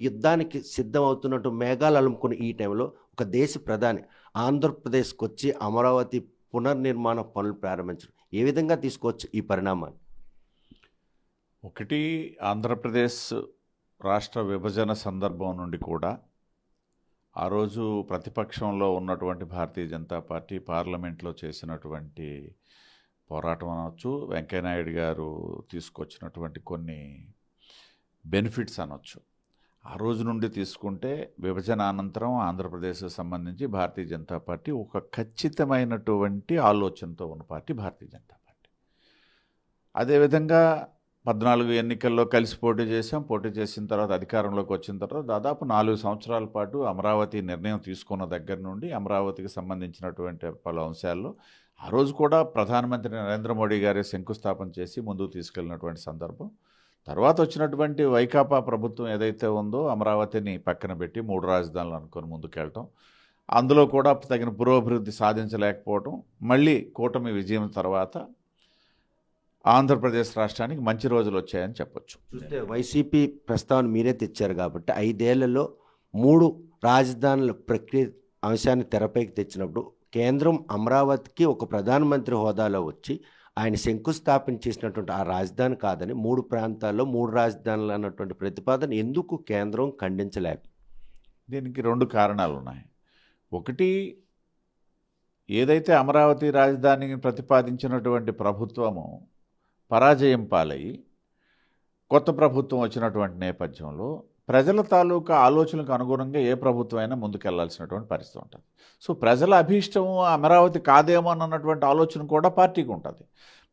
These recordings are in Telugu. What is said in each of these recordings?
యుద్ధానికి సిద్ధమవుతున్నట్టు మేఘాలు అలుముకుని ఈ టైంలో ఒక దేశ ప్రధాని ఆంధ్రప్రదేశ్కి వచ్చి అమరావతి పునర్నిర్మాణ పనులు ప్రారంభించడం. ఏ విధంగా తీసుకోవచ్చు ఈ పరిణామాన్ని? ఒకటి ఆంధ్రప్రదేశ్ రాష్ట్ర విభజన సందర్భం నుండి కూడా ఆ రోజు ప్రతిపక్షంలో ఉన్నటువంటి భారతీయ జనతా పార్టీ పార్లమెంట్లో చేసినటువంటి పోరాటం అనవచ్చు వెంకయ్యనాయుడు గారు తీసుకొచ్చినటువంటి కొన్ని బెనిఫిట్స్ అనొచ్చు. ఆ రోజు నుండి తీసుకుంటే విభజన అనంతరం ఆంధ్రప్రదేశ్కి సంబంధించి భారతీయ జనతా పార్టీ ఒక ఖచ్చితమైనటువంటి ఆలోచనతో ఉన్న పార్టీ భారతీయ జనతా పార్టీ. అదేవిధంగా పద్నాలుగు ఎన్నికల్లో కలిసి పోటీ చేసాం పోటీ చేసిన తర్వాత అధికారంలోకి వచ్చిన తర్వాత దాదాపు నాలుగు సంవత్సరాల పాటు అమరావతి నిర్ణయం తీసుకున్న దగ్గర నుండి అమరావతికి సంబంధించినటువంటి పలు అంశాల్లో ఆ రోజు కూడా ప్రధానమంత్రి నరేంద్ర మోడీ గారి శంకుస్థాపన చేసి ముందుకు తీసుకెళ్ళినటువంటి సందర్భం. తర్వాత వచ్చినటువంటి వైకాపా ప్రభుత్వం ఏదైతే ఉందో అమరావతిని పక్కన పెట్టి మూడు రాజధానులు అనుకొని ముందుకెళ్ళటం. అందులో కూడా తగిన పురోభివృద్ధి సాధించలేకపోవటం. మళ్ళీ కూటమి విజయం తర్వాత ఆంధ్రప్రదేశ్ రాష్ట్రానికి మంచి రోజులు వచ్చాయని చెప్పొచ్చు. చూస్తే వైసీపీ ప్రస్తావన మీరే తెచ్చారు కాబట్టి ఐదేళ్ళలో మూడు రాజధానుల ప్రక్రియ అంశాన్ని తెరపైకి తెచ్చినప్పుడు కేంద్రం అమరావతికి ఒక ప్రధానమంత్రి హోదాలో వచ్చి ఆయన శంకుస్థాపన చేసినటువంటి ఆ రాజధాని కాదని మూడు ప్రాంతాల్లో మూడు రాజధానులు అన్నటువంటి ప్రతిపాదన ఎందుకు కేంద్రం ఖండించలేక దీనికి రెండు కారణాలు ఉన్నాయి. ఒకటి ఏదైతే అమరావతి రాజధానిని ప్రతిపాదించినటువంటి ప్రభుత్వము పరాజయం పాలయ్యి కొత్త ప్రభుత్వం వచ్చినటువంటి నేపథ్యంలో ప్రజల తాలూకా ఆలోచనలకు అనుగుణంగా ఏ ప్రభుత్వం అయినా ముందుకెళ్ళాల్సినటువంటి పరిస్థితి ఉంటుంది. సో ప్రజల అభీష్టము అమరావతి కాదేమో అన్నటువంటి ఆలోచన కూడా పార్టీకి ఉంటుంది.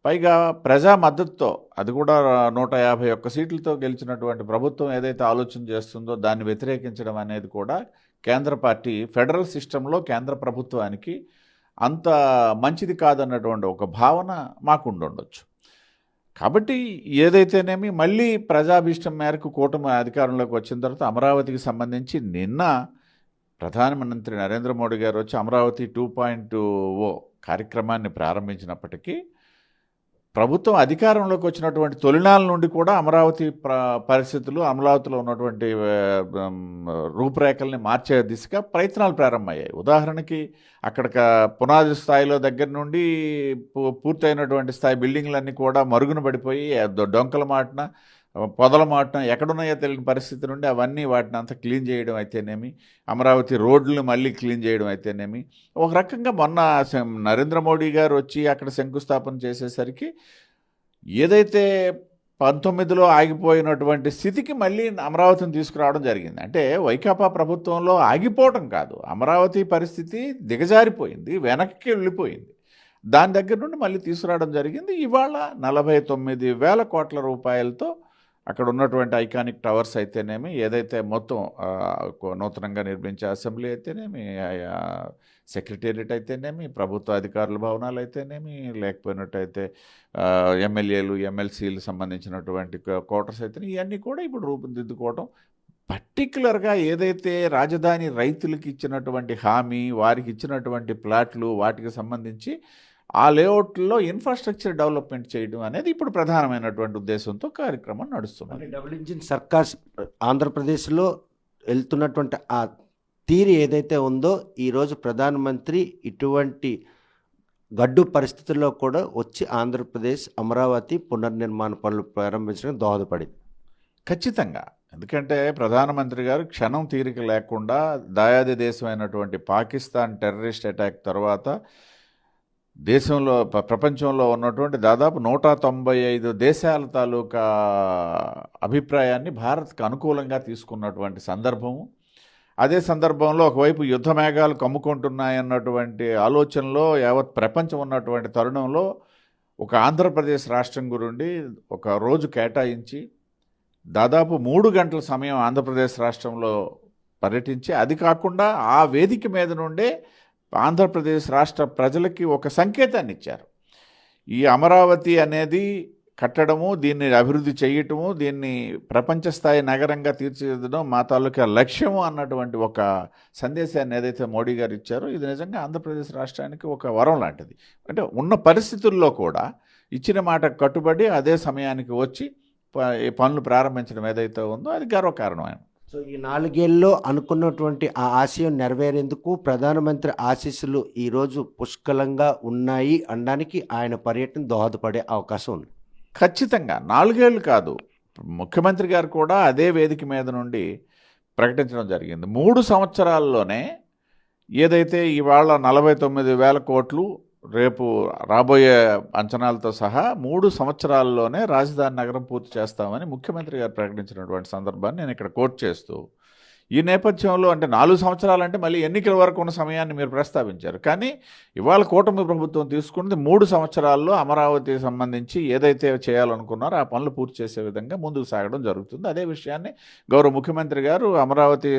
పైగా ప్రజా మద్దతుతో అది కూడా నూట యాభై ఒక్క సీట్లతో గెలిచినటువంటి ప్రభుత్వం ఏదైతే ఆలోచన చేస్తుందో దాన్ని వ్యతిరేకించడం అనేది కూడా కేంద్ర పార్టీ ఫెడరల్ సిస్టంలో కేంద్ర ప్రభుత్వానికి అంత మంచిది కాదన్నటువంటి ఒక భావన మాకు ఉండుండొచ్చు కాబట్టి ఏదైతేనేమి మళ్ళీ ప్రజాభీష్టం మేరకు కూటమి అధికారంలోకి వచ్చిన తర్వాత అమరావతికి సంబంధించి నిన్న ప్రధానమంత్రి నరేంద్ర మోడీ గారు వచ్చి అమరావతి టూ పాయింట్ ఓ కార్యక్రమాన్ని ప్రారంభించినప్పటికీ ప్రభుత్వం అధికారంలోకి వచ్చినటువంటి తొలినాల నుండి కూడా అమరావతి పరిస్థితులు అమరావతిలో ఉన్నటువంటి రూపురేఖల్ని మార్చే దిశగా ప్రయత్నాలు ప్రారంభమయ్యాయి. ఉదాహరణకి అక్కడ పునాది స్థాయిలో దగ్గర నుండి పూ- పూర్తయినటువంటి స్థాయి బిల్డింగ్లన్నీ కూడా మరుగున పడిపోయి డొంకల మాటన పొదలు మాటం ఎక్కడున్నాయో తెలియని పరిస్థితి నుండి అవన్నీ వాటిని అంతా క్లీన్ చేయడం అయితేనేమి అమరావతి రోడ్లను మళ్ళీ క్లీన్ చేయడం అయితేనేమి. ఒక రకంగా మొన్న శం- నరేంద్ర మోడీ గారు వచ్చి అక్కడ శంకుస్థాపన చేసేసరికి ఏదైతే పంతొమ్మిదిలో ఆగిపోయినటువంటి స్థితికి మళ్ళీ అమరావతిని తీసుకురావడం జరిగింది. అంటే వైకాపా ప్రభుత్వంలో ఆగిపోవటం కాదు. అమరావతి పరిస్థితి దిగజారిపోయింది వెనక్కి వెళ్ళిపోయింది. దాని దగ్గర నుండి మళ్ళీ తీసుకురావడం జరిగింది. ఇవాళ నలభై తొమ్మిది వేల కోట్ల రూపాయలతో అక్కడ ఉన్నటువంటి ఐకానిక్ టవర్స్ అయితేనేమి ఏదైతే మొత్తం నూతనంగా నిర్మించే అసెంబ్లీ అయితేనేమి సెక్రటేరియట్ అయితేనేమి ప్రభుత్వ అధికారుల భవనాలు అయితేనేమి లేకపోయినట్టయితే ఎమ్మెల్యేలు ఎమ్మెల్సీలు సంబంధించినటువంటి క్వార్టర్స్ అయితేనే ఇవన్నీ కూడా ఇప్పుడు రూపుదిద్దుకోవడం పర్టికులర్గా ఏదైతే రాజధాని రైతులకు ఇచ్చినటువంటి హామీ వారికి ఇచ్చినటువంటి ప్లాట్లు వాటికి సంబంధించి ఆ లేఅవుట్లో ఇన్ఫ్రాస్ట్రక్చర్ డెవలప్మెంట్ చేయడం అనేది ఇప్పుడు ప్రధానమైనటువంటి ఉద్దేశంతో కార్యక్రమం నడుస్తున్నది. డబుల్ ఇంజిన్ సర్కార్ ఆంధ్రప్రదేశ్లో వెళ్తున్నటువంటి ఆ తీరు ఏదైతే ఉందో ఈరోజు ప్రధానమంత్రి ఇటువంటి గడ్డు పరిస్థితుల్లో కూడా వచ్చి ఆంధ్రప్రదేశ్ అమరావతి పునర్నిర్మాణ పనులు ప్రారంభించడం దోహదపడింది. ఖచ్చితంగా. ఎందుకంటే ప్రధానమంత్రి గారు క్షణం తీరిక లేకుండా దాయాది దేశమైనటువంటి పాకిస్తాన్ టెర్రరిస్ట్ అటాక్ తర్వాత దేశంలో ప్రపంచంలో ఉన్నటువంటి దాదాపు నూట తొంభై ఐదు దేశాల తాలూకా అభిప్రాయాన్ని భారత్కు అనుకూలంగా తీసుకున్నటువంటి సందర్భము. అదే సందర్భంలో ఒకవైపు యుద్ధ మేఘాలు కమ్ముకుంటున్నాయన్నటువంటి ఆలోచనలో యావత్ ప్రపంచం ఉన్నటువంటి తరుణంలో ఒక ఆంధ్రప్రదేశ్ రాష్ట్రం గురుండి ఒక రోజు కేటాయించి దాదాపు మూడు గంటల సమయం ఆంధ్రప్రదేశ్ రాష్ట్రంలో పర్యటించి అది కాకుండా ఆ వేదిక మీద నుండే ఆంధ్రప్రదేశ్ రాష్ట్ర ప్రజలకి ఒక సంకేతాన్ని ఇచ్చారు. ఈ అమరావతి అనేది కట్టడము దీన్ని అభివృద్ధి చేయటము దీన్ని ప్రపంచ స్థాయి నగరంగా తీర్చిదిద్దడం మా తాలూకా లక్ష్యము అన్నటువంటి ఒక సందేశాన్ని ఏదైతే మోడీ గారు ఇచ్చారో ఇది నిజంగా ఆంధ్రప్రదేశ్ రాష్ట్రానికి ఒక వరం లాంటిది. అంటే ఉన్న పరిస్థితుల్లో కూడా ఇచ్చిన మాట కట్టుబడి అదే సమయానికి వచ్చి ప- ఈ పనులు ప్రారంభించడం ఏదైతే ఉందో అది గర్వకారణమైన సో ఈ నాలుగేళ్ళలో అనుకున్నటువంటి ఆ ఆశయం నెరవేరేందుకు ప్రధానమంత్రి ఆశీస్సులు ఈరోజు పుష్కలంగా ఉన్నాయి అనడానికి ఆయన పర్యటన దోహదపడే అవకాశం ఉంది. ఖచ్చితంగా. నాలుగేళ్ళు కాదు. ముఖ్యమంత్రి గారు కూడా అదే వేదిక మీద నుండి ప్రకటించడం జరిగింది. మూడు సంవత్సరాల్లోనే ఏదైతే ఇవాళ నలభై తొమ్మిది వేల కోట్లు రేపు రాబోయే అంచనాలతో సహా మూడు సంవత్సరాల్లోనే రాజధాని నగరం పూర్తి చేస్తామని ముఖ్యమంత్రి గారు ప్రకటించినటువంటి సందర్భాన్ని నేను ఇక్కడ కోట్ చేస్తూ ఈ నేపథ్యంలో అంటే నాలుగు సంవత్సరాలు అంటే మళ్ళీ ఎన్నికల వరకు ఉన్న సమయాన్ని మీరు ప్రస్తావించారు. కానీ ఇవాళ కూటమి ప్రభుత్వం తీసుకున్నది మూడు సంవత్సరాల్లో అమరావతికి సంబంధించి ఏదైతే చేయాలనుకున్నారో ఆ పనులు పూర్తి చేసే విధంగా ముందుకు సాగడం జరుగుతుంది. అదే విషయాన్ని గౌరవ ముఖ్యమంత్రి గారు అమరావతి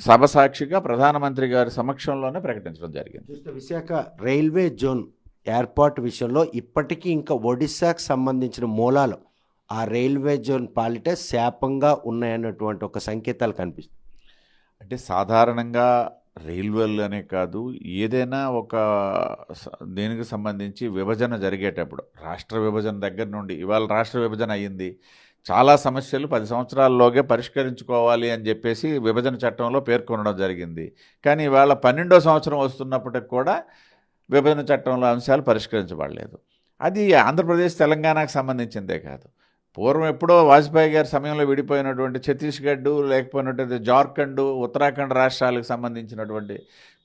సభ సాక్షిగా ప్రధానమంత్రి గారి సమక్షంలోనే ప్రకటించడం జరిగింది. విశాఖ రైల్వే జోన్ ఏర్పాటు విషయంలో ఇప్పటికీ ఇంకా ఒడిశాకు సంబంధించిన మూలాలు ఆ రైల్వే జోన్ పాలిట శాపంగా ఉన్నాయన్నటువంటి ఒక సంకేతాలు కనిపిస్తుంది అంటే సాధారణంగా రైల్వేలు అనే కాదు ఏదైనా ఒక దేనికి దీనికి సంబంధించి విభజన జరిగేటప్పుడు రాష్ట్ర విభజన దగ్గర నుండి ఇవాళ రాష్ట్ర విభజన అయ్యింది చాలా సమస్యలు పది సంవత్సరాల్లోగే పరిష్కరించుకోవాలి అని చెప్పేసి విభజన చట్టంలో పేర్కొనడం జరిగింది. కానీ ఇవాళ పన్నెండో సంవత్సరం వస్తున్నప్పటికి కూడా విభజన చట్టంలో అంశాలు పరిష్కరించబడలేదు. అది ఆంధ్రప్రదేశ్ తెలంగాణకు సంబంధించిందే కాదు. పూర్వం ఎప్పుడో వాజ్పేయి గారి సమయంలో విడిపోయినటువంటి ఛత్తీస్గఢ్ లేకపోయినటువంటి జార్ఖండ్ ఉత్తరాఖండ్ రాష్ట్రాలకు సంబంధించినటువంటి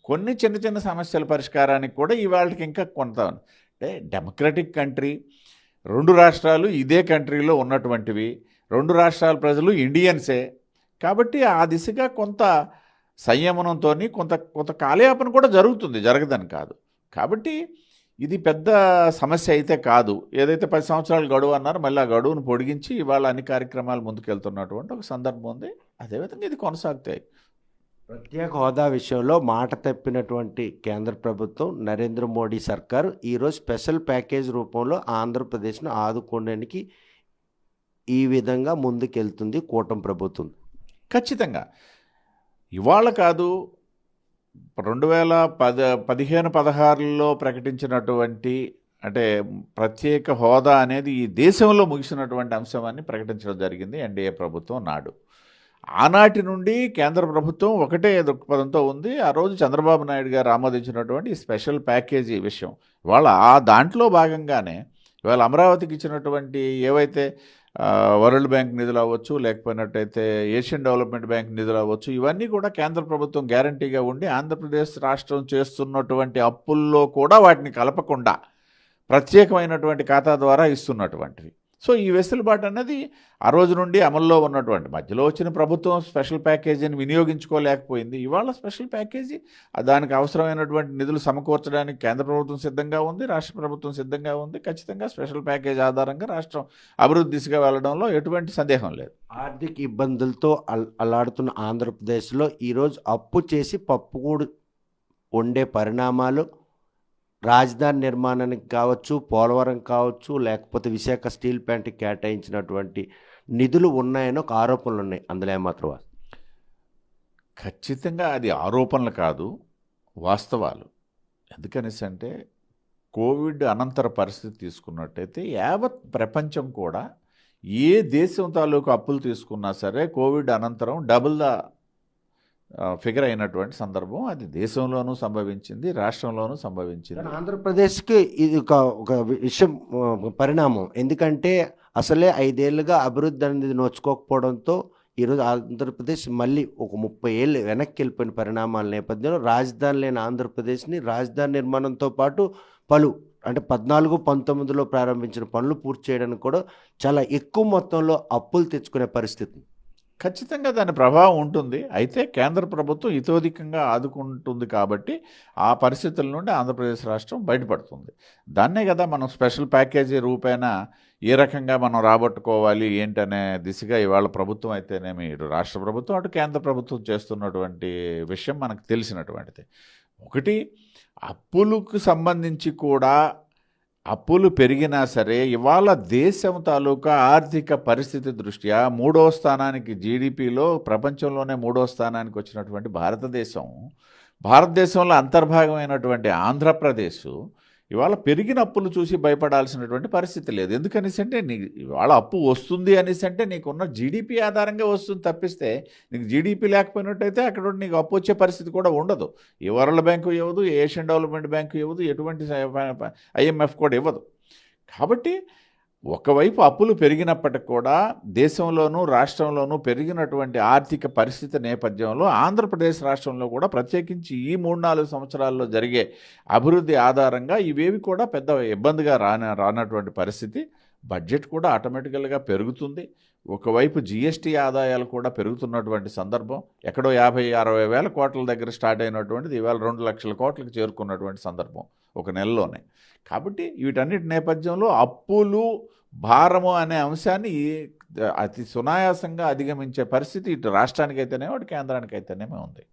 కొన్ని చిన్న చిన్న సమస్యల పరిష్కారానికి కూడా ఇవాళకి ఇంకా కొంత అంటే డెమోక్రటిక్ కంట్రీ రెండు రాష్ట్రాలు ఇదే కంట్రీలో ఉన్నటువంటివి రెండు రాష్ట్రాల ప్రజలు ఇండియన్సే. కాబట్టి ఆ దిశగా కొంత సంయమనంతో కొంత కొంత కాలయాపన కూడా జరుగుతుంది జరగదని కాదు. కాబట్టి ఇది పెద్ద సమస్య అయితే కాదు. ఏదైతే పది సంవత్సరాలు గడువు అన్నారో మళ్ళీ ఆ గడువును పొడిగించి ఇవాళ అన్ని కార్యక్రమాలు ముందుకెళ్తున్నటువంటి ఒక సందర్భం ఉంది. అదేవిధంగా ఇది కొనసాగుతాయి. ప్రత్యేక హోదా విషయంలో మాట తప్పినటువంటి కేంద్ర ప్రభుత్వం నరేంద్ర మోడీ సర్కారు ఈరోజు స్పెషల్ ప్యాకేజ్ రూపంలో ఆంధ్రప్రదేశ్ను ఆదుకోవడానికి ఈ విధంగా ముందుకెళ్తుంది కూటమి ప్రభుత్వం. ఖచ్చితంగా. ఇవాళ కాదు రెండు వేల పద పదిహేను పదహారులో ప్రకటించినటువంటి అంటే ప్రత్యేక హోదా అనేది ఈ దేశంలో ముగిసినటువంటి అంశాన్ని ప్రకటించడం జరిగింది ఎన్డీఏ ప్రభుత్వం నాడు. ఆనాటి నుండి కేంద్ర ప్రభుత్వం ఒకటే దృక్పథంతో ఉంది. ఆ రోజు చంద్రబాబు నాయుడు గారు ఆమోదించినటువంటి స్పెషల్ ప్యాకేజీ విషయం. వాళ్ళ ఆ దాంట్లో భాగంగానే ఇవాళ అమరావతికి ఇచ్చినటువంటి ఏవైతే వరల్డ్ బ్యాంక్ నిధులు అవ్వచ్చు లేకపోయినట్టయితే ఏషియన్ డెవలప్మెంట్ బ్యాంక్ నిధులు అవ్వచ్చు. ఇవన్నీ కూడా కేంద్ర ప్రభుత్వం గ్యారంటీగా ఉండి ఆంధ్రప్రదేశ్ రాష్ట్రం చేస్తున్నటువంటి అప్పుల్లో కూడా వాటిని కలపకుండా ప్రత్యేకమైనటువంటి ఖాతా ద్వారా ఇస్తున్నటువంటివి. సో ఈ వెసులుబాటు అన్నది ఆ రోజు నుండి అమల్లో ఉన్నటువంటి మధ్యలో వచ్చిన ప్రభుత్వం స్పెషల్ ప్యాకేజీని వినియోగించుకోలేకపోయింది. ఇవాళ స్పెషల్ ప్యాకేజీ దానికి అవసరమైనటువంటి నిధులు సమకూర్చడానికి కేంద్ర ప్రభుత్వం సిద్ధంగా ఉంది రాష్ట్ర ప్రభుత్వం సిద్ధంగా ఉంది. ఖచ్చితంగా స్పెషల్ ప్యాకేజ్ ఆధారంగా రాష్ట్రం అభివృద్ధి దిశగా వెళ్ళడంలో ఎటువంటి సందేహం లేదు. ఆర్థిక ఇబ్బందులతో అల్ అల్లాడుతున్న ఆంధ్రప్రదేశ్లో ఈరోజు అప్పు చేసి పప్పుకూడు వండే పరిణామాలు రాజధాని నిర్మాణానికి కావచ్చు పోలవరం కావచ్చు లేకపోతే విశాఖ స్టీల్ ప్లాంట్కి కేటాయించినటువంటి నిధులు ఉన్నాయని ఒక ఆరోపణలు ఉన్నాయి. అందులో ఏమాత్రం ఖచ్చితంగా అది ఆరోపణలు కాదు వాస్తవాలు. ఎందుకనేసి అంటే కోవిడ్ అనంతర పరిస్థితి తీసుకున్నట్టయితే యావత్ ప్రపంచం కూడా ఏ దేశం తాలూకు అప్పులు తీసుకున్నా సరే కోవిడ్ అనంతరం డబుల్ ద ఫిగర్ అయినటువంటి సందర్భం అది దేశంలోనూ సంభవించింది రాష్ట్రంలోనూ సంభవించింది. ఆంధ్రప్రదేశ్కి ఇది ఒక ఒక విషయం పరిణామం. ఎందుకంటే అసలే ఐదేళ్ళుగా అభివృద్ధి అనేది నోచుకోకపోవడంతో ఈరోజు ఆంధ్రప్రదేశ్ మళ్ళీ ఒక ముప్పై ఏళ్ళు వెనక్కి వెళ్ళిపోయిన పరిణామాల నేపథ్యంలో రాజధాని లేని ఆంధ్రప్రదేశ్ని రాజధాని నిర్మాణంతో పాటు పలు అంటే పద్నాలుగు పంతొమ్మిదిలో ప్రారంభించిన పనులు పూర్తి చేయడానికి కూడా చాలా ఎక్కువ మొత్తంలో అప్పులు తెచ్చుకునే పరిస్థితి. ఖచ్చితంగా దాని ప్రభావం ఉంటుంది. అయితే కేంద్ర ప్రభుత్వం ఇతోధికంగా ఆదుకుంటుంది కాబట్టి ఆ పరిస్థితుల నుండి ఆంధ్రప్రదేశ్ రాష్ట్రం బయటపడుతుంది. దాన్నే కదా మనం స్పెషల్ ప్యాకేజీ రూపేణా ఏ రకంగా మనం రాబట్టుకోవాలి ఏంటనే దిశగా ఇవాళ ప్రభుత్వం అయితేనేమి ఇటు రాష్ట్ర ప్రభుత్వం అటు కేంద్ర ప్రభుత్వం చేస్తున్నటువంటి విషయం మనకు తెలిసినటువంటిది. ఒకటి అప్పులకు సంబంధించి కూడా అప్పులు పెరిగినా సరే ఇవాళ దేశం తాలూకా ఆర్థిక పరిస్థితి దృష్ట్యా మూడో స్థానానికి జీడిపిలో ప్రపంచంలోనే మూడో స్థానానికి వచ్చినటువంటి భారతదేశం భారతదేశంలో అంతర్భాగమైనటువంటి ఆంధ్రప్రదేశ్ ఇవాళ పెరిగిన అప్పులు చూసి భయపడాల్సినటువంటి పరిస్థితి లేదు ఎందుకనేసి అంటే నీ ఇవాళ అప్పు వస్తుంది అనేసి అంటే నీకున్న జీడిపి ఆధారంగా వస్తుంది తప్పిస్తే నీకు జీడిపి లేకపోయినట్టయితే అక్కడ నీకు అప్పు వచ్చే పరిస్థితి కూడా ఉండదు ఈ వరల్డ్ బ్యాంకు ఇవ్వదు ఏషియన్ డెవలప్మెంట్ బ్యాంకు ఇవ్వదు ఎటువంటి ఐఎంఎఫ్ కూడా ఇవ్వదు కాబట్టి ఒకవైపు అప్పులు పెరిగినప్పటికి కూడా దేశంలోనూ రాష్ట్రంలోనూ పెరిగినటువంటి ఆర్థిక పరిస్థితి నేపథ్యంలో ఆంధ్రప్రదేశ్ రాష్ట్రంలో కూడా ప్రత్యేకించి ఈ మూడు నాలుగు సంవత్సరాల్లో జరిగే అభివృద్ధి ఆధారంగా ఇవేవి కూడా పెద్ద ఇబ్బందిగా రాన రానటువంటి పరిస్థితి. బడ్జెట్ కూడా ఆటోమేటికల్గా పెరుగుతుంది. ఒకవైపు జిఎస్టీ ఆదాయాలు కూడా పెరుగుతున్నటువంటి సందర్భం. ఎక్కడో యాభై అరవై వేల కోట్ల దగ్గర స్టార్ట్ అయినటువంటిది ఇవాళ రెండు లక్షల కోట్లకు చేరుకున్నటువంటి సందర్భం. ఒక నెలలోనే. కాబట్టి వీటన్నిటి నేపథ్యంలో అప్పులు భారము అనే అంశాన్ని అతి సునాయాసంగా అధిగమించే పరిస్థితి ఇటు రాష్ట్రానికైతేనేమో ఇటు కేంద్రానికైతేనేమో ఉంది.